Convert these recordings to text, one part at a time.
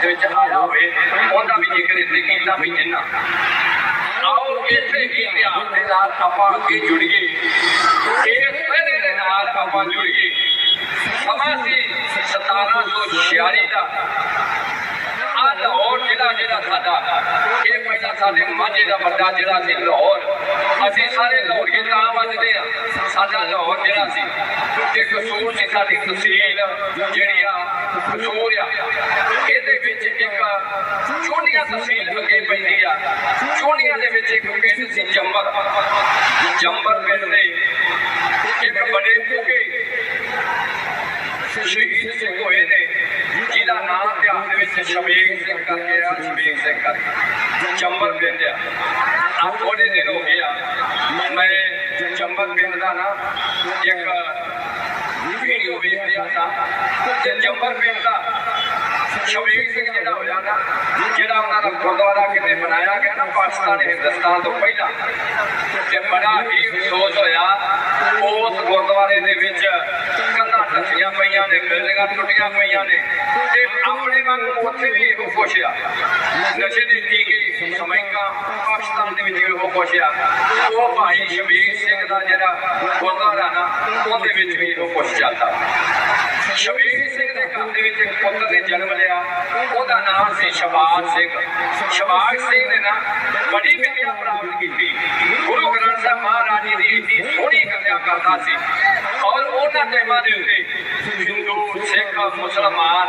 ਦੇ ਵਿੱਚ ਆਇਆ ਹੋਵੇ ਉਹਦਾ ਵੀ ਜ਼ਿਕਰ ਇੱਥੇ ਕੀਤਾ ਵੀ ਜਿੰਨਾ। ਆਓ, ਇੱਥੇ ਹੀ ਇਤਿਹਾਸ ਦੇ ਨਾਲ ਆਪਾਂ ਅੱਗੇ ਜੁੜੀਏ। ਇਸ ਵੇਲੇ ਦੇ ਨਾਲ ਆਪਾਂ ਜੁੜੀਏ। ਸਮਾਂ ਸੀ 1746 ਦਾ। ਆ ਲਾਹੌਰ ਜਿਹੜਾ ਜਿਹੜਾ ਸਾਡਾ, ਇਹ ਪਹਿਲਾਂ ਸਾਡੇ ਮਾਝੇ ਦਾ ਵੱਡਾ ਜਿਹੜਾ ਸੀ, ਲਾਹੌਰ। ਅਸੀਂ ਸਾਰੇ ਲਾਹੌਰੀਏ ਤਾਂ ਵੱਜਦੇ ਆ। ਸਾਡਾ ਲਾਹੌਰ ਜਿਹੜਾ ਸੀ ਤੇ ਕਸੂਰ ਸੀ ਸਾਡੀ ਤਹਿਸੀਲ ਜਿਹੜੀ ਆ, ਕਸੂਰ ਆ। ਇਹਦੇ ਵਿੱਚ ਇੱਕ ਛੋਟੀਆਂ ਤਹਿਸੀਲ ਅੱਗੇ ਪੈਂਦੀ ਆ। ਛੋਟੀਆਂ ਦੇ ਵਿੱਚ ਇੱਕ ਪਿੰਡ ਸੀ ਜੰਬਰ। ਜੰਬਰ ਪਿੰਡ ਦੇ ਇੱਕ ਬੜੇ ਭੁੱਗੇ ਸ਼ਹੀਦ ਹੋਏ ਨੇ। ਇਤਿਹਾਸ ਦੇ ਸਿੰਘ ਕਰਕੇ ਆ, ਸ਼ਬੀਰ ਸਿੰਘ ਕਰਕੇ। ਚੰਬਲ ਪਿੰਡ ਆ। ਆ ਥੋੜੇ ਦਿਨ ਹੋ ਗਏ ਆ। ਮੈਂ ਚੰਬਲ ਪਿੰਡ ਦਾ ਨਾ ਇੱਕ ਵੀਡੀਓ ਵੇਖ ਰਿਹਾ ਸਾਂ। ਤੇ ਚੰਬਲ ਪਿੰਡ ਦਾ ਸ਼ਬੀਰ ਸਿੰਘ ਜਿਹੜਾ ਹੋਇਆ ਨਾ, ਜਿਹੜਾ ਉਹਨਾਂ ਦਾ ਗੁਰਦੁਆਰਾ ਕਿਤੇ ਬਣਾਇਆ ਗਿਆ ਨਾ ਪਾਕਿਸਤਾਨ, ਹਿੰਦੁਸਤਾਨ ਤੋਂ ਪਹਿਲਾਂ, ਤੇ ਬੜਾ ਹੀ ਅਫਸੋਸ ਹੋਇਆ। ਉਸ ਗੁਰਦੁਆਰੇ ਦੇ ਵਿੱਚ ਟੱਟੀਆਂ ਨੇ ਬਿਲਡਿੰਗਾਂ ਟੁੱਟੀਆਂ ਹੋਈਆਂ ਨੇ। ਤੇ ਆਪਣੇ ਵਾਂਗ ਉੱਥੇ ਵੀ ਇਹੋ ਕੁਛ ਆ ਨਸ਼ੇ ਦੀ ਟੀਕੇ, ਸਮੈਕਾਂ, ਪਾਕਿਸਤਾਨ ਦੇ ਵਿੱਚ ਇਹੋ ਕੁਛ ਆ ਉਹ ਭਾਈ ਸ਼ਬੀਰ ਸਿੰਘ ਦਾ ਜਿਹੜਾ ਗੁਰਦੁਆਰਾ ਨਾ, ਉਹਦੇ ਵਿੱਚ ਵੀ ਇਹੋ ਕੁਛ ਚੱਲਦਾ ਸ਼ਬੀਰ ਸਿੰਘ ਦੇ ਘਰ ਦੇ ਵਿੱਚ ਇੱਕ ਪੁੱਤਰ ਨੇ ਜਨਮ ਲਿਆ। ਉਹਦਾ ਨਾਮ ਸੀ ਸ਼ਬਾਜ਼ ਸਿੰਘ। ਸ਼ਬਾਜ਼ ਸਿੰਘ ਨੇ ਨਾ ਬੜੀ ਵਿਦਿਆ ਪ੍ਰਾਪਤ ਕੀਤੀ। ਗੁਰੂ ਗ੍ਰੰਥ ਸਾਹਿਬ ਮਹਾਰਾਜ ਜੀ ਦੀ ਇੰਨੀ ਸੋਹਣੀ ਗੱਲਾਂ ਕਰਦਾ ਸੀ। ਔਰ ਉਹਨਾਂ ਟਾਈਮਾਂ ਦੇ ਉੱਤੇ ਹਿੰਦੂ ਸਿੱਖ, ਮੁਸਲਮਾਨ,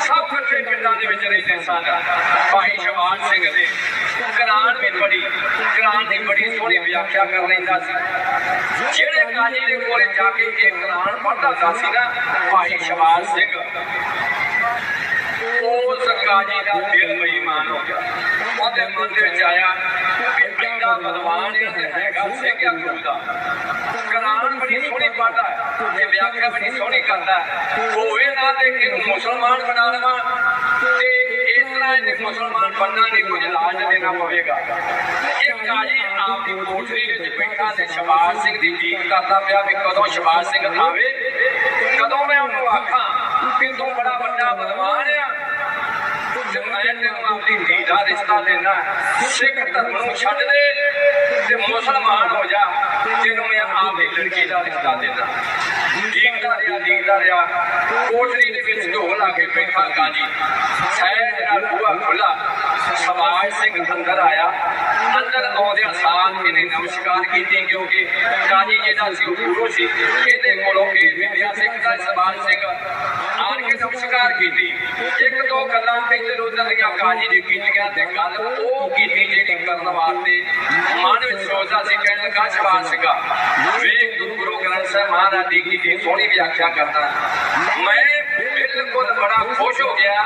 ਸਭ ਇਕੱਠੇ ਪਿੰਡਾਂ ਦੇ ਵਿੱਚ ਰਹਿੰਦੇ ਸਨ। ਭਾਈ ਸ਼ਬਾਜ਼ ਸਿੰਘ ਨੇ ਕੁਰਾਨ ਵੀ ਪੜ੍ਹੀ, ਕੁਰਾਨ ਦੀ ਬੜੀ ਸੋਹਣੀ ਵਿਆਖਿਆ ਕਰ ਲੈਂਦਾ ਸੀ। ਜਿਹੜੇ ਕਾਜੀ ਦੇ ਕੋਲੇ ਜਾ ਕੇ ਇਹ ਕੁਰਾਨ ਪੜ੍ਹਦਾ ਸੀ ਨਾ ਭਾਈ ਸ਼ਬਾਜ਼ ਸਿੰਘ, ਉਸ ਕਾਜੀ ਦਾ ਦਿਲ ਬੇਈਮਾਨ ਹੋ ਗਿਆ। ਉਹਦੇ ਮਨ ਦੇ ਵਿੱਚ ਆਇਆ ਕਿ ਐਡਾ ਬਲਵਾਨ ਤੇ ਹੈਗਾ ਸਿੱਖਿਆ ਗੁਰੂ ਦਾ। ਕੁਰਾਨ ਬੜੀ ਸੋਹਣੀ ਪੜ੍ਹਦਾ ਹੈ। ਤੇ ਵਿਆਖਿਆ ਬੜੀ ਸੋਹਣੀ ਕਰਦਾ ਹੋਵੇ ਨਾ ਤੇ ਕਿ ਮੁਸਲਮਾਨ ਬਣਾ ਲਵਾਂ ਤੇ ਇਸ ਤਰ੍ਹਾਂ ਇਹਨੇ ਮੁਸਲਮਾਨ ਬਣਨਾ ਨਹੀਂ ਕੁਝ ਲਾਜ ਦੇਣਾ ਪਵੇਗਾ ਇਹ ਕਾਜੀ ਆਪ ਦੀ ਕੋਠੜੀ ਵਿੱਚ ਬੈਠਾ ਤੇ ਸ਼ਬਾਜ਼ ਸਿੰਘ ਦੀ ਜੀਤ ਕਰਦਾ ਪਿਆ ਵੀ ਕਦੋਂ ਸ਼ਬਾਜ਼ ਸਿੰਘ ਆਵੇ, ਕਦੋਂ ਮੈਂ ਉਹਨੂੰ ਆਖਾਂ ਕਿ ਤੂੰ ਬੜਾ ਵੱਡਾ ਬਲਵਾਨ ਆ ਤੇ ਮੈਂ ਆਪਣੀ ਧੀ ਦਾ ਰਿਸ਼ਤਾ ਦੇਣਾ ਸਿੱਖ ਧਰਮ ਨੂੰ ਛੱਡ ਦੇ ਤੇ ਮੁਸਲਮਾਨ ਹੋ ਜਾ ਤੈਨੂੰ ਮੈਂ ਆਪਣੀ ਲੜਕੀ ਦਾ ਰਿਸ਼ਤਾ ਦੇਣਾ ਜੀਂਦਾ ਰਿਹਾ ਜੀਂਦਾ ਰਿਹਾ ਕੋਠੜੀ ਦੇ ਵਿੱਚ ਢੋਲ ਲਾ ਕੇ ਬੈਠਾ ਗਾਜੀ ਸਹਿਜ ਜਿਹੜਾ ਬੂਹਾ ਖੁੱਲਾ ਸਮਾਜ ਸਿੰਘ ਅੰਦਰ ਆਇਆ ਅੰਦਰ ਆਉਂਦਿਆਂ ਸਾਥ ਇਹਨੇ ਨਮਸਕਾਰ ਕੀਤੀ ਕਿਉਂਕਿ ਗਾਜੀ ਜਿਹੜਾ ਸੀ ਉਹ ਗੁਰੂ ਸੀ ਇਹਦੇ ਕੋਲੋਂ ਇਹ ਵਿਦਿਆ ਸਿੱਖਦਾ ਸਮਾਜ ਸਿੰਘ ਆਣ ਕੀਤੀ। ਇੱਕ ਦੋ ਗੱਲਾਂ ਤੇ ਇੱਧਰ ਉੱਧਰ ਕਾਜੀ ਨੇ ਕੀਤੀਆਂ ਤੇ ਗੱਲ ਉਹ ਕੀਤੀ ਜਿਹੜੀ ਕਰਨ ਵਾਸਤੇ ਮਨ ਵਿੱਚ ਸੋਚਦਾ ਸੀ ਕਹਿਣ ਲੱਗਾ ਸ਼ਬਾਸ਼ ਸਿੰਘਾ ਵੇਖ ਤੂੰ ਗੁਰੂ ਗ੍ਰੰਥ ਸਾਹਿਬ ਮਹਾਰਾਜ ਦੀ ਕੀ ਸੋਹਣੀ ਵਿਆਖਿਆ ਕਰਦਾ। ਮੈਂ ਬਿਲਕੁਲ ਬੜਾ ਖੁਸ਼ ਹੋ ਗਿਆ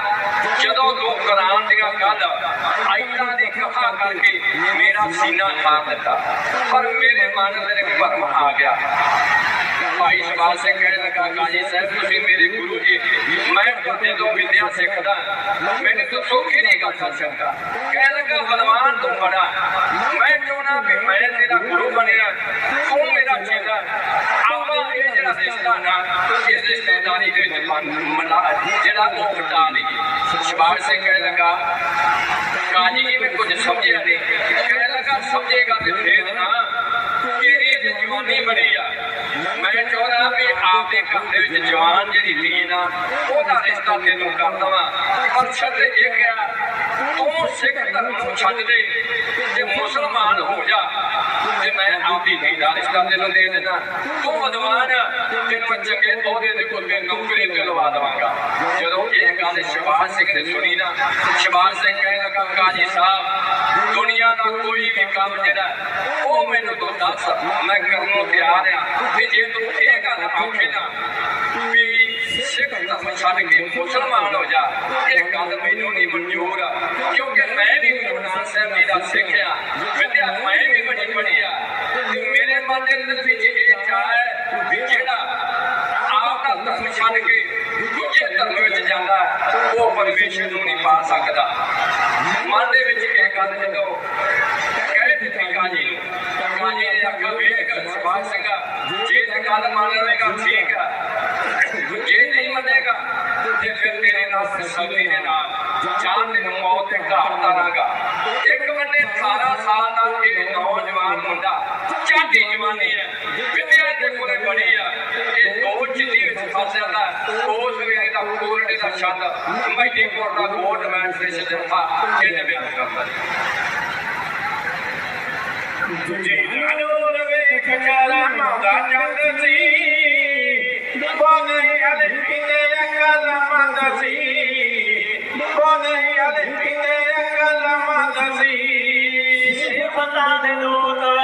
ਜਦੋਂ ਲੋਕ ਕੁਰਾਨ ਦੀਆਂ ਗੱਲ ਆਇਤਾਂ ਦੀ ਕਥਾ ਕਰਕੇ ਮੇਰਾ ਸੀਨਾ ਠਾਰ ਦਿੱਤਾ ਪਰ ਮੇਰੇ ਮਨ ਦੇ ਇੱਕ ਭਰਮ ਆ ਗਿਆ ਭਾਈ ਸ਼ਬਾਜ਼ ਸਿੰਘ ਕਹਿਣ ਲੱਗਾ ਕਾਜੀ ਸਾਹਿਬ ਤੁਸੀਂ ਮੇਰੇ ਗੁਰੂ ਜੀ ਮੈਂ ਤੁਹਾਡੇ ਤੋਂ ਵਿਦਿਆ ਸਿੱਖਦਾ ਮੈਨੂੰ ਤਾਂ ਸੌਖੀ ਨਹੀਂ ਗੱਲ ਕਰ ਸਕਦਾ ਕਹਿਣ ਲੱਗਾ ਬਲਵਾਨ ਤੂੰ ਬੜਾ ਮੈਂ ਚਾਹੁੰਦਾ ਵੀ ਮੈਂ ਤੇਰਾ ਗੁਰੂ ਬਣਿਆ ਤੂੰ ਮੇਰਾ ਚੇਲਾ ਆਪਾਂ ਇਹ ਜਿਹੜਾ ਰਿਸ਼ਤਾ ਨਾ ਇਸ ਰਿਸ਼ਤੇਦਾਰੀ ਦੇ ਵਿੱਚ ਮਨ ਮਨਾ ਜਿਹੜਾ ਉਹ ਘਟਾ ਲਈਏ ਸ਼ਬਾਜ਼ ਸਿੰਘ ਕਹਿਣ ਲੱਗਾ ਕਾਜੀ ਜੀ ਕੁਝ ਸਮਝਿਆ ਨਹੀਂ। ਕਹਿਣ ਲੱਗਾ ਸਮਝੇਗਾ ਤੇ ਫੇਰ ਨਾ ਤੇਰੀ ਜਵਾਨੀ ਬੜੀ ਆ। ਮੈਂ ਚਾਹੁੰਦਾ ਵੀ ਆਪਦੇ ਘਰ ਦੇ ਵਿੱਚ ਜਵਾਨ ਜਿਹੜੀ ਲੀਨ ਆ, ਉਹਦਾ ਰਿਸ਼ਤਾ ਤੈਨੂੰ ਕਰ ਦਵਾਂ। ਪਰ ਸ਼ਰਤ ਇੱਕ ਆ, ਤੂੰ ਸਿੱਖ ਧਰਮ ਨੂੰ ਛੱਡ ਦੇ ਤੇ ਮੁਸਲਮਾਨ ਹੋ ਜਾ ਤੇ ਮੈਂ ਆਪਦੀ ਧੀ ਦਾ ਰਿਸ਼ਤਾ ਤੈਨੂੰ ਦੇ ਵਿਦਵਾਨ ਆ, ਚੰਗੇ ਅਹੁਦੇ ਦੇ ਕੋਲ ਨੌਕਰੀ ਤੇ ਲਵਾ ਜਦੋਂ ਇਹ ਗੱਲ ਸ਼ਬਾਜ਼ ਸਿੰਘ ਨੇ ਸੁਣੀ ਨਾ ਸ਼ਬਾਜ਼ ਸਿੰਘ ਕਹਿਣ ਲੱਗਾ ਕਾਜੀ ਸਾਹਿਬ ਦੁਨੀਆ ਦਾ ਕੋਈ ਵੀ ਕੰਮ ਜਿਹੜਾ ਉਹ ਮੈਨੂੰ ਤੂੰ ਦੱਸ ਮੈਂ ਕਰਨ ਨੂੰ ਤਿਆਰ ਆ ਤੇ ਜੇ ਤੂੰ ਇਹ ਗੱਲ ਆਖੇ ਨਾ ਸਿੱਖ ਧਰਮ ਛੱਡ ਕੇ ਮੁਸਲਮਾਨ ਹੋ ਜਾ ਇਹ ਗੱਲ ਮੈਨੂੰ ਨਹੀਂ ਮਨਜ਼ੂਰ ਆ ਕਿਉਂਕਿ ਮੈਂ ਵੀ ਗੁਰੂ ਨਾਨਕ ਸਾਹਿਬ ਜੀ ਦਾ ਸਿੱਖਿਆ ਦੇ ਨਤੀਜੇ ਇਹ ਹੈ, ਜਿਹੜਾ ਆਪ ਦਾ ਧਰਮ ਛੱਡ ਕੇ ਦੂਜੇ ਧਰਮ ਵਿੱਚ ਜਾਂਦਾ ਉਹ ਪਰਮੇਸ਼ਰ ਨੂੰ ਨਹੀਂ ਪਾ ਸਕਦਾ। ਮਨ ਦੇ ਵਿੱਚ ਇਹ ਗੱਲ ਜਦੋਂ ਕਹਿ ਦਿੱਤੀ ਕਾਜੀ ਕਾਜੀ ਨੇ ਆਖਿਆ, ਵੇਖ ਸੁਭਾਸ਼ ਸਿੰਘ ਜੇ ਤੇ ਗੱਲ ਮੰਨ ਲਵੇਗਾ, ਠੀਕ ਆ। ਜੇ ਨਹੀਂ ਮੰਨੇਗਾ, ਤੇ ਫਿਰ ਤੇਰੇ ਨਾਲ ਸਖਤੀ ਦੇ ਨਾਲ ਜਾਨ ਦੇ ਮੌਤ ਤੇ ਘਾਟ ਦਾ ਨਾਗਾ ਇੱਕ ਬੰਨੇ 18 ਸਾਲ ਦਾ ਇਹ ਨੌਜਵਾਨ ਮੁੰਡਾ ਸਾਡੀ ਜਵਾਨੀ ਹੈ। ਵਿਦਿਆ ਦੇ ਕੋਲੇ ਬਣੀ ਆ। ਇਹ ਦੋ ਚਿੱਠੀ ਵਿੱਚ ਫਸਿਆ ਦਾ ਉਸ ਵੇਲੇ ਦਾ ਪੂਰਨੇ ਦਾ ਛੰਦ ਕਮੇਟੀ ਕੋਲ ਦਾ ਗੋਡ ਮੈਨ ਫੇਸ ਦਿੱਤਾ ਜਿਹਨੇ ਬਿਆਨ ਕਰਦਾ ਜੀ ਨਾਨੋ ਰਵੇ ਖਚਾਲਾ ਮਾਦਾ ਚੰਦ ਸੀ। ਬੋਨੇ ਅਲੇ ਕਿਨੇ ਅਕਾਲਾ ਮਾਦਾ ਸੀ। ਬੋਨੇ ਅਲੇ ਕਿਨੇ ਅਕਾਲਾ ਮਾਦਾ ਸੀ। ਪਤਾ ਦੇ ਨੂੰ ਪਤਾ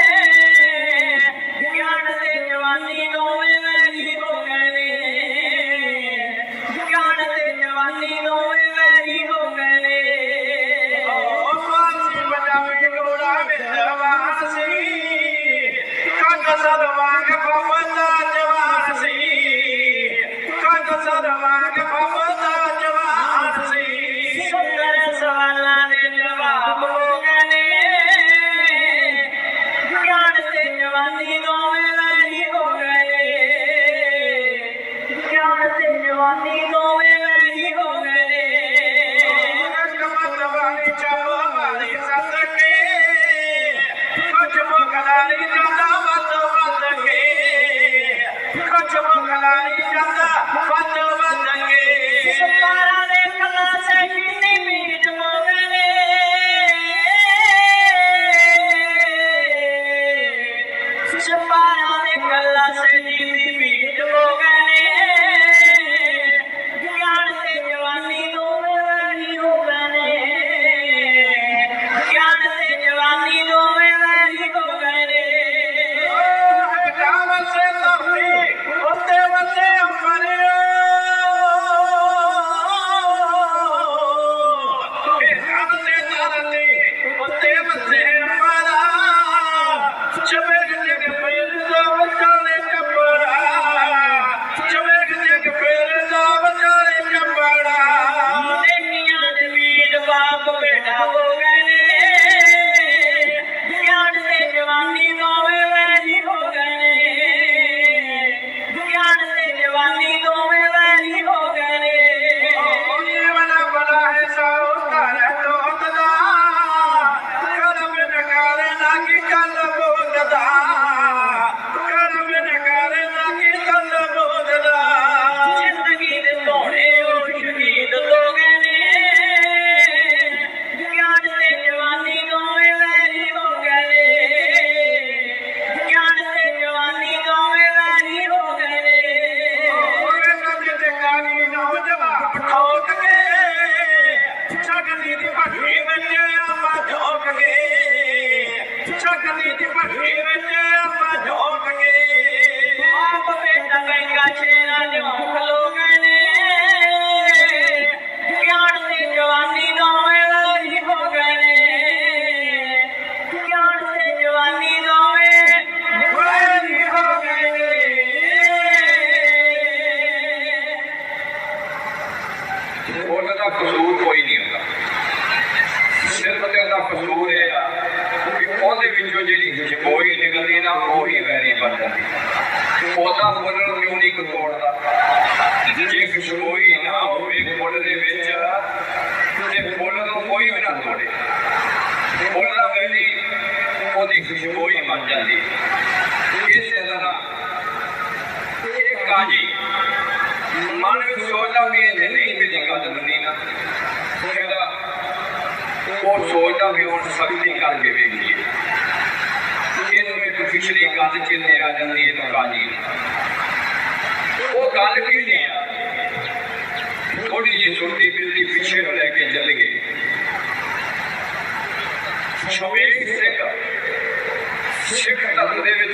कुछ पार में कला से जीत बीत को गने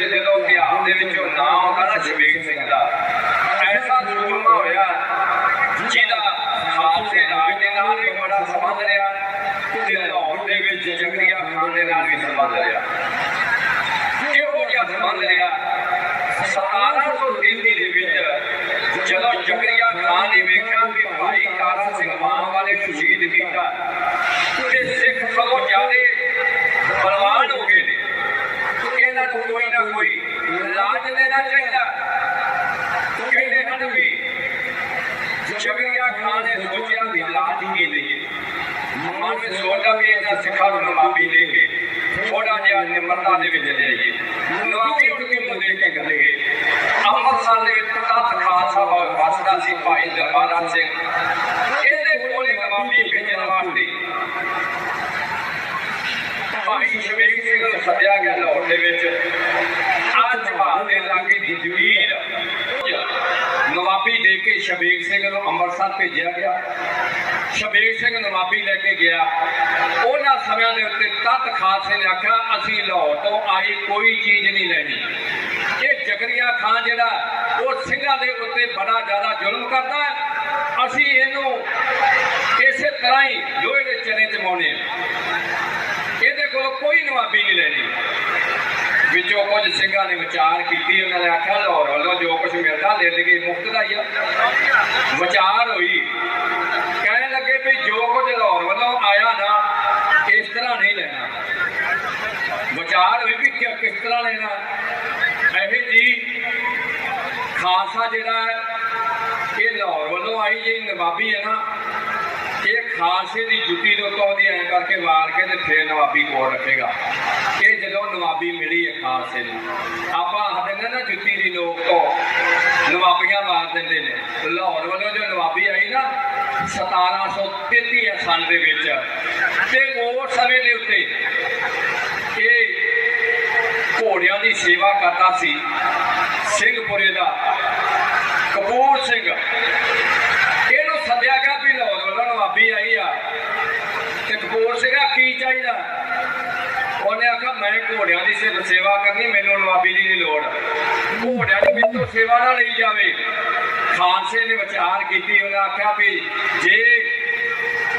ਜਦੋਂ ਇਤਿਹਾਸ ਦੇ ਵਿੱਚੋਂ ਨਾਮ ਆਉਂਦਾ ਨਾ ਸ਼ਵੇਕ ਸਿੰਘ ਦਾ ਐਸਾ ਸੂਰਮਾ ਹੋਇਆ ਜਿਹਦਾ ਖਾਲਸੇ ਰਾਜ ਦੇ ਨਾਲ ਵੀ ਬੜਾ ਸੰਬੰਧ ਰਿਹਾ ਤੇ ਲਾਹੌਰ ਦੇ ਵਿੱਚ ਜਗਰੀਆ ਖਾਨ ਦੇ ਨਾਲ ਵੀ ਸੰਬੰਧ ਰਿਹਾ ਇਹੋ ਜਿਹਾ ਸੰਬੰਧ ਰਿਹਾ 1733 ਦੇ ਵਿੱਚ ਜਦੋਂ ਜਗਰੀਆ ਖਾਨ ਨੇ ਵੇਖਿਆ ਕਿ ਭਾਈ ਤਾਰਾ ਸਿੰਘ ਮਾਨ ਵਾਲੇ ਨੂੰ ਸ਼ਹੀਦ ਕੀਤਾ ਤੇ ਸਿੱਖ ਸਗੋਂ ਜ਼ਿਆਦੇ ਬਲਵਾਨ ਹੋ ਗਏ ਨੇ ਇਹਨਾਂ ਨੂੰ ਕੋਈ ਨਾ ਕੋਈ ਲਾਜ ਦੇਣਾ ਚਾਹੀਦਾ ਕਹਿੰਦੇ ਹਨ ਵੀ ਜਗਰੀਆ ਖਾਨ ਨੇ ਸੋਚਿਆ ਵੀ ਲਾਜ ਕੀ ਲਈਏ ਮਨ ਵਿੱਚ ਸੋਚਦਾ ਵੀ ਇਹਨਾਂ ਸਿੱਖਾਂ ਨੂੰ ਨਵਾਬੀ ਦੇ ਕੇ ਥੋੜਾ ਜਿਹਾ ਨਿਮਰਤਾ ਦੇ ਵਿੱਚ ਜਾਈਏ ਨਵਾਬੀ ਉੱਠ ਕੇ ਮੁੰਡੇ ਕੇ ਕਰੇ ਅੰਮ੍ਰਿਤਸਰ ਦੇ ਵਿੱਚ ਤਖਤ ਖਾਲਸਾ ਵਸਦਾ ਸੀ ਭਾਈ ਦਰਬਾਰਾ ਸਿੰਘ। ਇਹਦੇ ਕੋਲੇ ਨਵਾਬੀ ਭੇਜਣ ਵਾਸਤੇ ਭਾਈ ਸ਼ਵੇਕ ਸਿੰਘ ਸੱਦਿਆ ਗਿਆ ਲਾਹੌਰ ਦੇ ਵਿੱਚ। ਅੱਜ ਭਾਰਤ ਦੇ ਲਾਗੇ ਦੀ ਜ਼ਮੀਰ ਦੇ ਕੇ ਸ਼ਬੀਕ ਸਿੰਘ ਨੂੰ ਅੰਮ੍ਰਿਤਸਰ ਭੇਜਿਆ ਗਿਆ। ਸ਼ਬੀਕ ਸਿੰਘ ਨਵਾਬੀ ਲੈ ਕੇ ਗਿਆ। ਉਹਨਾਂ ਸਮਿਆਂ ਦੇ ਉੱਤੇ ਤਤ ਖਾਲਸੇ ਨੇ ਆਖਿਆ, ਅਸੀਂ ਲਾਹੌਰ ਤੋਂ ਆਈ ਕੋਈ ਚੀਜ਼ ਨਹੀਂ ਲੈਣੀ। ਇਹ ਜਗਰੀਆ ਖਾਨ ਜਿਹੜਾ, ਉਹ ਸਿੰਘਾਂ ਦੇ ਉੱਤੇ ਬੜਾ ਜ਼ਿਆਦਾ ਜ਼ੁਲਮ ਕਰਦਾ ਅਸੀਂ ਇਹਨੂੰ ਇਸੇ ਤਰ੍ਹਾਂ ਹੀ ਲੋਹੇ ਦੇ ਚਨੇ ਚਮਾਉਣੇ ਆ ਇਹਦੇ ਕੋਲ ਕੋਈ ਨਵਾਬੀ ਨਹੀਂ ਲੈਣੀ। ਵਿੱਚੋਂ ਕੁਝ ਸਿੰਘਾਂ ਨੇ ਵਿਚਾਰ ਕੀਤੀ ਉਹਨਾਂ ਨੇ ਆਖਿਆ ਲਾਹੌਰ ਵੱਲੋਂ ਜੋ ਕੁਝ ਮਿਲਦਾ ਲੈ ਲਈਏ ਮੁਫਤ ਦਾ ਹੀ ਆ। ਵਿਚਾਰ ਹੋਈ। ਕਹਿਣ ਲੱਗੇ ਵੀ ਜੋ ਕੁਝ ਲਾਹੌਰ ਵੱਲੋਂ ਆਇਆ ਨਾ ਇਸ ਤਰ੍ਹਾਂ ਨਹੀਂ ਲੈਣਾ। ਵਿਚਾਰ ਹੋਈ ਵੀ ਕਿਸ ਤਰ੍ਹਾਂ ਲੈਣਾ। ਇਹ ਜੀ ਖਾਲਸਾ ਜਿਹੜਾ ਹੈ, ਇਹ ਲਾਹੌਰ ਵੱਲੋਂ ਆਈ ਜਿਹੜੀ ਨਵਾਬੀ ਹੈ ਨਾ ਇਹ ਖਾਲਸੇ ਦੀ ਜੁੱਤੀ ਦੇ ਉੱਤੋਂ ਉਹਦੀ ਐਂ ਕਰਕੇ ਵਾਰ ਕੇ ਤੇ ਫੇਰ ਨਵਾਬੀ ਕੋਲ ਰੱਖੇਗਾ। ਨਵਾਬੀ ਮਿਲੀ ਹੈ ਖਾਲਸੇ ਨੂੰ ਆਪਾਂ ਆਖਦੇ ਨਾ ਜੁੱਤੀ ਦੀ ਨੋਕ ਤੋਂ ਨਵਾਬੀਆਂ ਮਾਰ ਦਿੰਦੇ ਨੇ। ਲਾਹੌਰ ਵੱਲੋਂ ਜੋ ਨਵਾਬੀ ਆਈ ਨਾ 1733 ਹੈ ਸਾਲ ਦੇ ਵਿੱਚ। ਤੇ ਉਸ ਸਮੇਂ ਦੇ ਉੱਤੇ ਇਹ ਘੋੜਿਆਂ ਦੀ ਸੇਵਾ ਕਰਦਾ ਸੀ। ਸਿੰਘਪੁਰੇ ਦਾ ਕਪੂਰ ਸਿੰਘ ਇਹਨੂੰ ਸੱਦਿਆ ਗਿਆ ਵੀ ਲਾਹੌਰ ਵੱਲੋਂ ਨਵਾਬੀ ਆਈ ਆ ਤੇ ਕਪੂਰ ਸਿੰਘਾ ਕੀ ਚਾਹੀਦਾ ਉਹਨੇ ਘੋੜਿਆਂ ਦੀ ਸਿਰਫ ਸੇਵਾ ਕਰਨੀ, ਮੈਨੂੰ ਨਵਾਬੀ ਦੀ ਨਹੀਂ ਲੋੜ। ਘੋੜਿਆਂ ਦੀ ਮੈਨੂੰ ਸੇਵਾ ਨਾ ਲਈ ਜਾਵੇ। ਖਾਲਸੇ ਨੇ ਵਿਚਾਰ ਕੀਤੀ, ਉਹਨੇ ਆਖਿਆ ਵੀ ਜੇ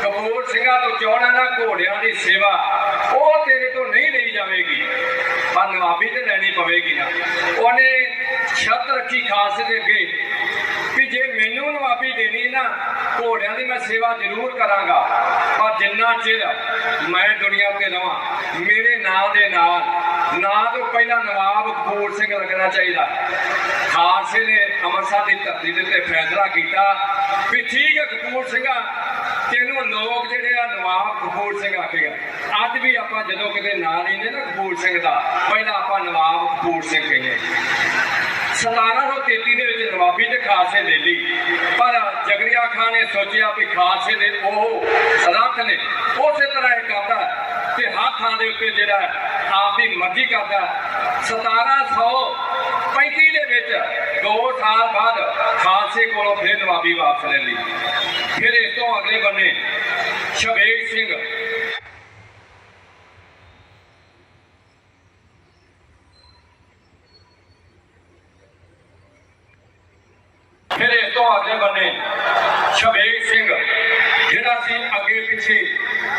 ਕਪੂਰ ਸਿੰਘਾਂ ਤੋਂ ਚਾਹਣਾ ਨਾ, ਘੋੜਿਆਂ ਦੀ ਸੇਵਾ ਉਹ ਤੇਰੇ ਤੋਂ ਨਹੀਂ ਲਈ ਜਾਵੇਗੀ, ਪਰ ਨਵਾਬੀ ਤੇ ਲੈਣੀ ਪਵੇਗੀ ਨਾ। ਉਹਨੇ ਛੱਤ ਰੱਖੀ ਖਾਲਸੇ ਦੇ ਅੱਗੇ ਵੀ ਜੇ ਮੈਨੂੰ ਨਵਾਬੀ ਦੇਣੀ ਨਾ, ਘੋੜਿਆਂ ਦੀ ਮੈਂ ਸੇਵਾ ਜ਼ਰੂਰ ਕਰਾਂਗਾ। ਪਰ ਜਿੰਨਾ ਚਿਰ ਮੈਂ ਦੁਨੀਆ ਤੇ ਰਵਾਂ, ਮੇਰੇ ਨਾਂ ਦੇ ਨਾਲ ਨਾਂ ਤੋਂ ਪਹਿਲਾਂ ਨਵਾਬ ਕਪੂਰ ਸਿੰਘ ਲੱਗਣਾ ਚਾਹੀਦਾ। ਖਾਲਸੇ ਨੇ ਅੰਮ੍ਰਿਤਸਰ ਦੀ ਧਰਤੀ ਦੇ ਉੱਤੇ ਫੈਸਲਾ ਕੀਤਾ ਵੀ ਠੀਕ ਹੈ ਕਪੂਰ ਸਿੰਘਾ, ਤੈਨੂੰ ਲੋਕ ਜਿਹੜੇ ਆ ਨਵਾਬ ਕਪੂਰ ਸਿੰਘ ਆਖੇਗਾ ਅੱਜ ਵੀ ਆਪਾਂ ਜਦੋਂ ਕਿਤੇ ਨਾਂ ਲੈਂਦੇ ਨਾ ਕਪੂਰ ਸਿੰਘ ਦਾ, ਪਹਿਲਾਂ ਆਪਾਂ ਨਵਾਬ ਕਪੂਰ ਸਿੰਘ ਕਹਿੰਦੇ 1733 ਦੇ ਵਿੱਚ ਨਵਾਬੀ ਤੇ ਖਾਲਸੇ ਲੈ ਲਈ, ਪਰ ਜਗਰੀਆ ਖਾਨ ਨੇ ਸੋਚਿਆ ਵੀ ਖਾਲਸੇ ਦੇ ਉਹ ਸਦਾਤ ਨੇ, ਉਸੇ ਤਰ੍ਹਾਂ ਇਹ ਕਰਦਾ। ਤੇ ਦੇ ਉੱਤੇ ਜਿਹੜਾ ਆਪ ਦੀ ਮਰਜ਼ੀ ਕਰਦਾ 1735 ਦੇ ਵਿੱਚ 2 ਸਾਲ ਬਾਅਦ ਖਾਲਸੇ ਕੋਲੋਂ ਫਿਰ ਨਵਾਬੀ ਵਾਪਸ ਲੈ ਲਈ। ਫਿਰ ਇਸ ਤੋਂ ਅਗਲੇ ਬੰਨੇ ਸ਼ਬੇਗ ਸਿੰਘ ਫਿਰ ਇਸ ਤੋਂ ਅਗਲੇ ਬੰਨੇ ਸ਼ਬੇਗ ਸਿੰਘ ਜਿਹੜਾ ਸੀ ਅੱਗੇ ਪਿੱਛੇ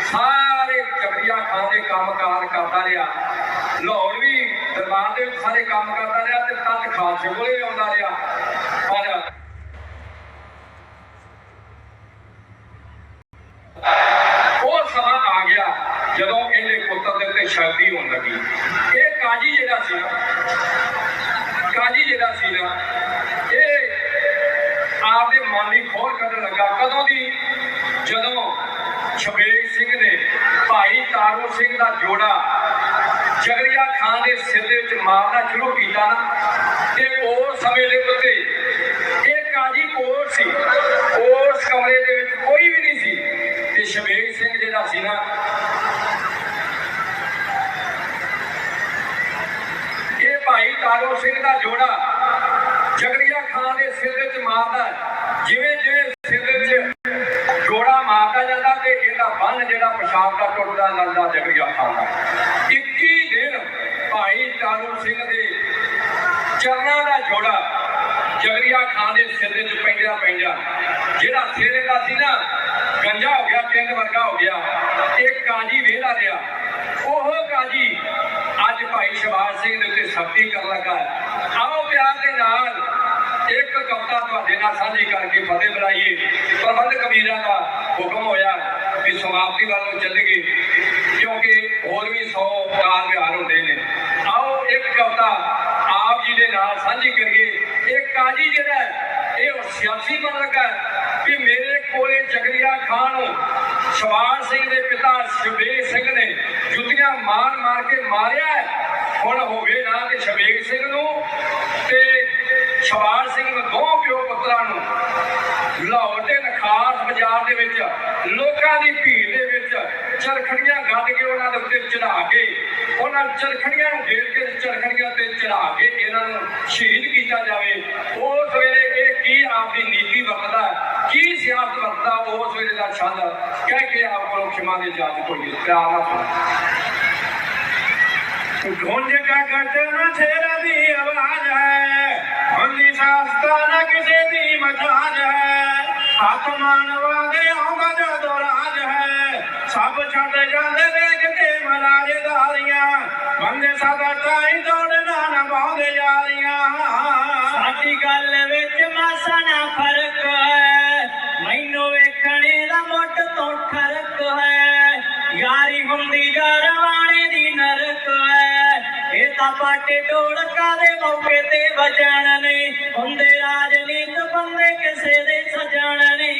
ਸਾਰੇ ਜਗਰੀਆ ਖਾਨ ਦੇ ਕੰਮਕਾਰ ਕਰਦਾ ਰਿਹਾ ਲਾਹੌਰ ਵੀ ਦਰਬਾਰ ਦੇ ਵਿੱਚ ਸਾਰੇ ਕੰਮ ਕਰਦਾ ਰਿਹਾ ਤੇ ਤੱਕ ਖਾਲਸੇ ਕੋਲੇ ਵੀ ਆਉਂਦਾ ਰਿਹਾ ਪਰ ਉਹ ਸਮਾਂ ਆ ਗਿਆ ਜਦੋਂ ਇਹਦੇ ਪੁੱਤਰ ਦੇ ਉੱਤੇ ਸ਼ਕਤੀ ਹੋਣ ਲੱਗੀ, ਇਹ ਕਾਜੀ ਜਿਹੜਾ ਸੀ ਕਾਜੀ ਜਿਹੜਾ ਸੀ ਨਾ, ਇਹ ਆਪਦੇ ਮਨ ਦੀ ਖੋਲ ਕੱਢਣ ਲੱਗਾ। ਕਦੋਂ ਦੀ? ਜਦੋਂ ਸ਼ਬੇਗ ਸਿੰਘ ਨੇ ਭਾਈ ਤਾਰੂ ਸਿੰਘ ਦਾ ਜੋੜਾ ਜਗਰੀਆ ਖਾਨ ਦੇ ਸਿਰ ਦੇ ਵਿੱਚ ਮਾਰਨਾ ਸ਼ੁਰੂ ਕੀਤਾ ਨਾ, ਤੇ ਉਸ ਸਮੇਂ ਦੇ ਉੱਤੇ ਇਹ ਕਾਜੀ ਕੋਲ ਸੀ। ਉਸ ਕਮਰੇ ਦੇ ਵਿੱਚ ਕੋਈ ਵੀ ਨਹੀਂ ਸੀ। ਤੇ ਸ਼ਬੇਗ ਸਿੰਘ ਜਿਹੜਾ ਸੀ ਨਾ ਇਹ ਭਾਈ ਸਿੰਘ ਦਾ ਜੋੜਾ ਜਗਰੀਆ ਖਾਨ ਦੇ ਸਿਰ ਵਿੱਚ ਮਾਰਦਾ ਜਿਵੇਂ ਜਿਵੇਂ ਸਿਰ ਵਿੱਚ ਜੋੜਾ ਮਾਰਦਾ ਜਾਂਦਾ ਤੇ ਇਹਦਾ ਬੰਨ ਜਿਹੜਾ ਪਿਸ਼ਾਬ ਦਾ ਟੁੱਟਦਾ ਜਾਂਦਾ ਜਗਰੀਆ ਖਾਨ ਦਾ 21 ਦਿਨ ਭਾਈ ਤਾਰੂ ਸਿੰਘ ਦੇ ਚਰਨਾਂ ਦਾ ਜੋੜਾ ਜਗਰੀਆ ਖਾਨ ਦੇ ਸਿਰ ਵਿੱਚ ਪੈਂਦਾ ਪੈਂਦਾ ਜਿਹੜਾ ਸਿਰ ਦਾ ਸੀ ਨਾ ਗੰਜਾ ਹੋ ਗਿਆ ਪਿੰਡ ਵਰਗਾ ਹੋ ਗਿਆ ਇਹ ਕਾਜੀ ਵੇਲਾ ਰਿਹਾ ਉਹ ਕਾਜੀ ਅੱਜ ਭਾਈ ਸ਼ਬਾਜ਼ ਸਿੰਘ ਦੇ ਉੱਤੇ ਸਖਤੀ ਕਰਨ ਲੱਗਾ ਹੈ। ਆਓ ਪਿਆਰ ਦੇ ਨਾਲ ਇੱਕ ਕਵਿਤਾ ਤੁਹਾਡੇ ਨਾਲ ਸਾਂਝੀ ਕਰਕੇ ਫਤਿਹ ਬੁਲਾਈਏ ਪ੍ਰਬੰਧ ਕਬੀਰਾਂ ਦਾ ਹੁਕਮ ਹੋਇਆ ਕਿ ਸਮਾਪਤੀ ਵੱਲ ਨੂੰ ਚੱਲੀਏ ਕਿਉਂਕਿ ਹੋਰ ਵੀ 100 ਕਾਰ ਵਿਹਾਰ ਹੁੰਦੇ ਨੇ ਆਓ ਇੱਕ ਕਵਿਤਾ ਆਪ ਜੀ ਦੇ ਨਾਲ ਸਾਂਝੀ ਕਰੀਏ ਇਹ ਜਿਹੜਾ ਇਹ ਉਹ ਸਿਆਸੀ ਬਣ ਲੱਗਾ ਕਿ ਮੇਰੇ ਕੋਲੇ ਜਗਰੀਆ ਖਾਨ ਨੂੰ ਸ਼ਵਾਨ ਸਿੰਘ ਦੇ ਪਿਤਾ ਸ਼ਬੇਗ ਸਿੰਘ ਨੇ ਜੁੱਤੀਆਂ ਮਾਰ ਮਾਰ ਕੇ ਮਾਰਿਆ ਹੁਣ ਹੋਵੇ ਨਾ ਕਿ ਸ਼ਬੇਗ ਸਿੰਘ ਨੂੰ ਤੇ ਸ਼ਵਾਨ ਸਿੰਘ ਨੂੰ ਦੋ ਪਿਓ ਪੁੱਤਰਾਂ ਨੂੰ ਲਾਹੌਰ ਦੇ ਨਖਾਸ ਬਾਜ਼ਾਰ ਦੇ ਵਿੱਚ, ਲੋਕਾਂ ਦੀ ਭੀੜ ਦੇ ਵਿੱਚ ਚਰਖੜੀਆਂ ਗੱਡ ਕੇ ਉਹਨਾਂ ਦੇ ਉੱਤੇ ਚੜਾ ਕੇ, ਉਹਨਾਂ ਚਰਖੜੀਆਂ ਨੂੰ ਘੇਰ ਕੇ ਚਰਖੜੀਆਂ ਤੇ ਚੜਾ ਕੇ ਇਹਨਾਂ ਨੂੰ ਸ਼ਹੀਦ ਕੀਤਾ ਜਾਵੇ। ਉਸ ਵੇਲੇ ਇਹ ਕੀ ਆਪਦੀ ਨੀਤੀ ਵਰਤਦਾ ਕੀ ਸਿਆਸਤ ਵਰਤਦਾ ਉਸ ਵੇਲੇ ਦਾ ਛੰਦ ਕਹਿ ਕੇ ਆਪ ਕੋਲੋਂ ਖਿਮਾ ਦੇ ਜਾਤ ਕੋਈ ਪਿਆਰ ਨਾਲ ਸੁਣੋ। ਗੁੰਜ ਕਾ ਗਰਜਨ ਛੇਰਾ ਦੀ ਆਵਾਜ਼ ਹੈ। ਹੁੰਦੀ ਸਾਸਤਾ ਨਾ ਕਿਸੇ ਦੀ ਮਜਾਜ ਹੈ। ਹੱਥ ਮਾਨਵਾ ਆਉਂਦਾ ਜਦੋਂ ਰਾਜ ਹੈ। ਸਭ ਛੱਡ ਜਾਂਦੇ ਵੇਖ ਕੇ ਮਰਾਜਦਾਰੀਆਂ ਬੰਦੇ ਸਦਾ ਤਾਈ ਦੌੜਨਾ ਨਾ ਬਾਉਂਦੇ ਯਾਰੀਆਂ। ਸਾਡੀ ਗੱਲ ਵਿੱਚ ਮਾਸਾ ਨਾ ਫ਼ਰਕ ਹੈ ਮੈਨੂੰ ਵੇਖਣੇ ਦਾ ਮੁੱਢ ਤੋਂ ਠਰਕ ਹੈ ਯਾਰੀ ਹੁੰਦੀ ਜਰਵਾਣੇ ਦੀ ਨਰਕ ਹੈ ਇਹ ਤਾਂ ਪਾਟੇ ਢੋਲਕਾਂ ਦੇ ਮੌਕੇ ਤੇ ਵਜਣ ਨੇ ਹੁੰਦੇ ਰਾਜਨੀਤ ਬੰਦੇ ਕਿਸੇ ਦੇ ਸਜਣ ਨੇ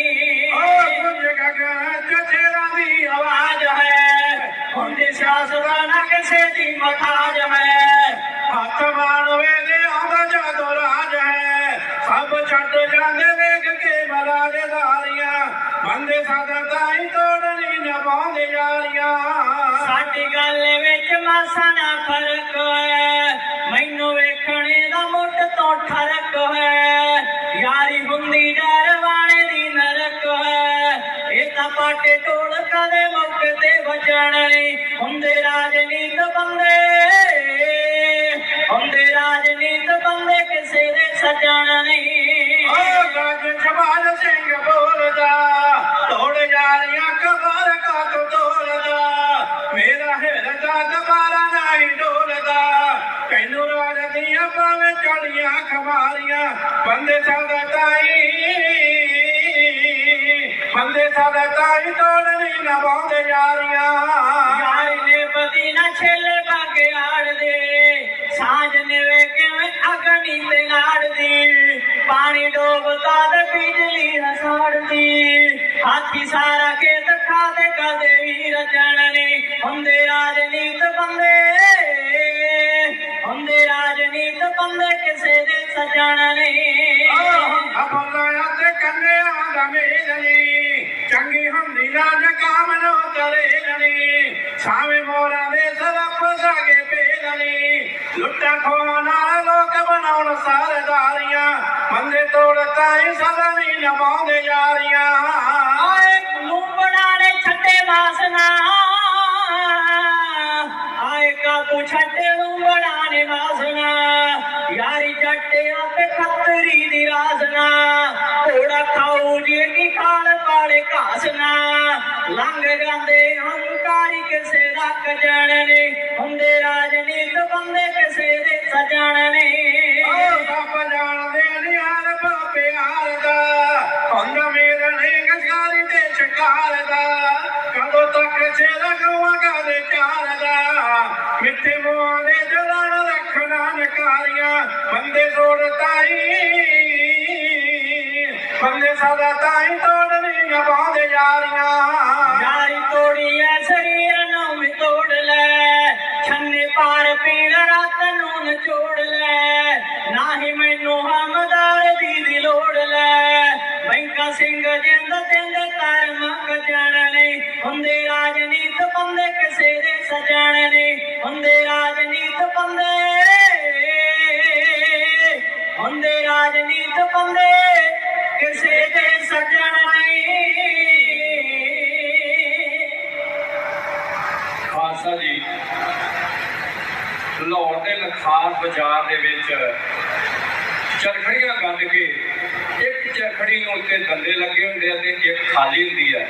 ਓ ਗੁੰਜ ਕਾ ਗਰਜਨ ਦੀ ਆਵਾਜ਼ ਹੈ। ਹੁੰਦੀ ਸਿਆਸਤ ਨਾ ਕਿਸੇ ਦੀ ਮਖਾਜ ਹੈ। ਹੱਥ ਮਾਨਵੇ ਦੇ ਆਉਂਦਾ ਜਦੋਂ ਰਾਜ ਹੈ ਸਭ ਛੱਡ ਜਾਂਦੇ ਵੇਖ ਕੇ ਮਰਾਜਦਾਰੀਆਂ ਬੰਦੇ ਸਾਦਾ ਤਾਈ ਤੋੜਨੀ ਨਵਾਉਂਦੇ ਯਾਰੀਆਂ। ਸਾਡੀ ਗੱਲ ਵਿੱਚ ਮਾਸਾ ਨਾ ਫ਼ਰਕ ਹੈ ਮੈਨੂੰ ਵੇਖਣੇ ਦਾ ਮੁੱਢ ਤੋਂ ਠਰਕ ਹੈ ਯਾਰੀ ਹੁੰਦੀ ਡਰ ਵਾਲੇ ਦੀ ਨਰਕ ਹੈ ਇਹ ਤਾਂ ਪਾਟੇ ਢੋਲਕਾਂ ਦੇ ਮੌਕੇ ਤੇ ਵਜਣ ਨੇ ਹੁੰਦੇ ਰਾਜਨੀਤ ਬੰਦੇ। ਹੁੰਦੇ ਰਾਜਨੀਤ ਬੰਦੇ ਕਿਸੇ ਦੇ ਸਜਣ ਨੇ ਓ ਸਿੰਘ ਬੋਲਦਾ ਤੋੜ ਯਾਰੀਆਂ ਕਬਰ ਕਾ ਤੋ ਤੋੜਦਾ ਮੇਰਾ ਹਿਰਦਾ ਦੁਬਾਰਾ ਨਹੀਂ ਡੋਲਦਾ ਤੈਨੂੰ ਰਾਜ ਦੀਆਂ ਪਾਵੇਂ ਚੜੀਆਂ ਖਮਾਰੀਆਂ ਬੰਦੇ ਸਾਡਾ ਤਾਈ ਬੰਦੇ ਸਾਦਾ ਤਾਈ ਤੋੜਨੀ ਨਾ ਬਾਉਂਦੇ ਯਾਰੀਆਂ ਯਾਰੀ ਨੇ ਬਦੀ ਨਾ ਛੇਲੇ ਬਾਗੇ ਆੜਦੇ ਸਾਂਝ ਨਿਵੇ ਕਿਵੇਂ ਅਗਨੀ ਤੇ ਲਾੜਦੀ ਪਾਣੀ ਡੋਬਦਾ ਤੇ ਬਿਜਲੀ ਹਸਾੜਦੀ ਹਾਥੀ ਸਾਰਾ ਖੇਤ ਖਾਦੇ ਕਦੇ ਵੀਰ ਜਣਨੇ ਹੁੰਦੇ ਰਾਜਨੀਤ ਬੰਦੇ। ਹੁੰਦੇ ਰਾਜਨੀਤ ਬੰਦੇ ਕਿਸੇ ਦੇ ਸਜਣ ਨੇ। ਅਬੋਲਿਆ ਤੇ ਕੰਨਿਆਂ ਦਾ ਮੇਲਣੀ ਚੰਗੀ ਹੁੰਦੀ ਨਾ ਨਕਾਮ ਨੂੰ ਤਰੇ ਲਣੀ। ਸਾਵੇਂ ਮੋਰਾਂ ਦੇ ਸਰਪ ਸਾਗੇ ਪੇਲਣੀ ਲੁੱਟਾਂ ਖੋਹਾਂ ਬਣਾਉਣ ਸਰਦਾਰੀਆਂ। ਬੰਦੇ ਤੋੜ ਸਦਾ ਨਹੀਂ ਨਵਾਉਂਦੇ ਯਾਰੀਆਂ। ਆਏ ਲੂੰਬੜਾ ਨੇ ਛੱਡੇ ਵਾਸਨਾ। ਆਏ ਕਾਬੂ ਛੱਡੇ ਲੂੰਬੜਾ ਨੇ ਵਾਸਨਾ। ਯਾਰੀ ਜੱਟਿਆ ਤੇ ਖੱਤਰੀ ਦੀ ਰਾਸਨਾ ਘੋੜਾ ਖਾਉ ਜੀ ਕੀ ਖਾਲ ਪਾਲੇ ਘਾਸਨਾ। ਲੰਘ ਜਾਂਦੇ ਹੰਕਾਰੀ ਕਿਸੇ ਦਾ ਕਜਣ ਨੇ, ਹੁੰਦੇ ਰਾਜਨੀਤ ਬੰਦੇ ਕਿਸੇ ਦੇ ਸਜਣ ਨੇ। ਓ ਸਭ ਜਾਣਦੇ ਨਿਹਾਲ ਪਿਆਰ ਦਾ। ਹੁੰਦਾ ਮੇਰਾ ਨਹੀਂ ਗਸਾਰੀ ਤੇ ਸ਼ਿਕਾਰ ਦਾ। ਕਦੋਂ ਤੱਕ ਛੇ ਰਗਵਾ ਗਾਦੇ ਚਾਰ ਦਾ। ਮਿੱਠੇ ਮੂੰਹਾਂ ਦੇ ਜਲਾਣ ਰੱਖਣਾ ਨਕਾਰੀਆਂ ਬੰਦੇ ਛੋੜ ਤਾਈ ਬੰਦੇ ਸਦਾ ਤਾਈ ਤੋੜਨੀਆਂ ਪਾਉਂਦੇ ਯਾਰੀਆਂ। ਯਾਰੀ ਤੋੜੀ ਐ ਸਰੀਰ ਨੂੰ ਵੀ ਤੋੜ ਲੈ। ਛੰਨੇ ਪਾਰ ਪੀਣ ਰਾਤ ਨੂੰ ਨਿਚੋੜ ਲੈ। ਨਾਹੀ ਮੈਨੂੰ ਹਮਦਾਰ ਦੀ ਦੀ ਲੋੜ ਲੈ। ਬੈਂਕਾ ਸਿੰਘ ਜਿੰਦ ਜਿੰਦ ਕਰ ਮੰਗ ਜਾਣ ਨਹੀਂ ਹੁੰਦੇ ਰਾਜਨੀਤ ਬੰਦੇ ਕਿਸੇ ਦੇ ਸਜਾਣ ਨਹੀਂ ਹੁੰਦੇ ਰਾਜਨੀਤ ਬੰਦੇ ਹੁੰਦੇ ਰਾਜਨੀਤ ਬੰਦੇ ਕਿਸੇ ਦੇ ਸਜਣ ਨਹੀਂ। ਖਾਲਸਾ ਜੀ, ਲਾਹੌਰ ਦੇ ਲਖਾਰ ਬਾਜ਼ਾਰ ਦੇ ਵਿੱਚ ਚਰਖੜੀਆਂ ਗੱਡ ਕੇ ਇੱਕ ਚਰਖੜੀ ਨੂੰ ਉੱਤੇ ਦੰਦੇ ਲੱਗੇ ਹੁੰਦੇ ਆ ਤੇ ਇੱਕ ਖਾਲੀ ਹੁੰਦੀ ਹੈ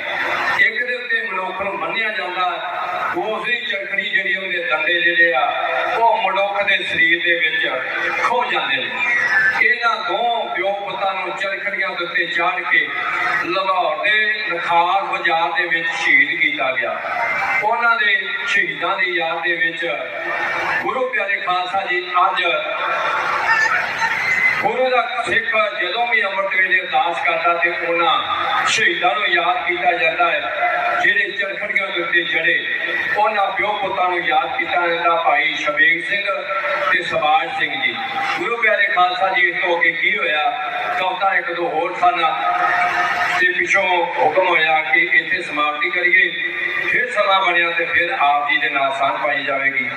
ਇੱਕ ਦੇ ਉੱਤੇ ਮਨੁੱਖ ਨੂੰ ਬੰਨਿਆ ਜਾਂਦਾ। ਦੂਸਰੀ ਚਰਖੜੀ ਜਿਹੜੀ ਉਹਦੇ ਦੰਦੇ ਜਿਹੜੇ ਆ, ਉਹ ਮਨੁੱਖ ਦੇ ਸਰੀਰ ਦੇ ਵਿੱਚ ਖੋ ਜਾਂਦੇ ਨੇ। ਇਹਨਾਂ ਦੋ ਪਿਓ ਪੁੱਤਾਂ ਨੂੰ ਚਰਖੜੀਆਂ ਦੇ ਉੱਤੇ ਚਾੜ ਕੇ ਲਾਹੌਰ ਦੇ ਲਖਾਰ ਬਾਜ਼ਾਰ ਦੇ ਵਿੱਚ ਸ਼ਹੀਦ ਕੀਤਾ ਗਿਆ। ਉਹਨਾਂ ਦੇ ਸ਼ਹੀਦਾਂ ਦੀ ਯਾਦ ਦੇ ਵਿੱਚ ਗੁਰੂ ਪਿਆਰੇ ਖਾਲਸਾ ਜੀ ਅੱਜ ਗੁਰੂ ਦਾ ਸਿੱਖ ਜਦੋਂ ਵੀ ਅੰਮ੍ਰਿਤ ਵੇਲੇ ਅਰਦਾਸ ਕਰਦਾ ਤੇ ਉਹਨਾਂ ਸ਼ਹੀਦਾਂ ਨੂੰ ਯਾਦ ਕੀਤਾ ਜਾਂਦਾ ਹੈ, ਜਿਹੜੇ ਚਰਖੜੀਆਂ ਦੇ ਉੱਤੇ ਜੜੇ ਉਹਨਾਂ ਪਿਓ ਪੁੱਤਾਂ ਨੂੰ ਯਾਦ ਕੀਤਾ ਜਾਂਦਾ ਭਾਈ ਸ਼ਬੀਰ ਸਿੰਘ ਤੇ ਸਵਾਜ ਸਿੰਘ ਜੀ। ਗੁਰੂ ਪਿਆਰੇ ਖਾਲਸਾ ਜੀ, ਇਸ ਤੋਂ ਅੱਗੇ ਕੀ ਹੋਇਆ? ਕਵਤਾ ਇੱਕ ਦੋ ਹੋਰ ਸਨ ਤੇ ਪਿੱਛੋਂ ਹੁਕਮ ਹੋਇਆ ਕਿ ਇੱਥੇ ਸਮਾਪਤੀ ਕਰੀਏ, ਫਿਰ ਸਮਾਂ ਬਣਿਆ ਤੇ ਫਿਰ ਆਪ ਜੀ ਦੇ ਨਾਲ ਸਾਂਝ ਪਾਈ ਜਾਵੇਗੀ।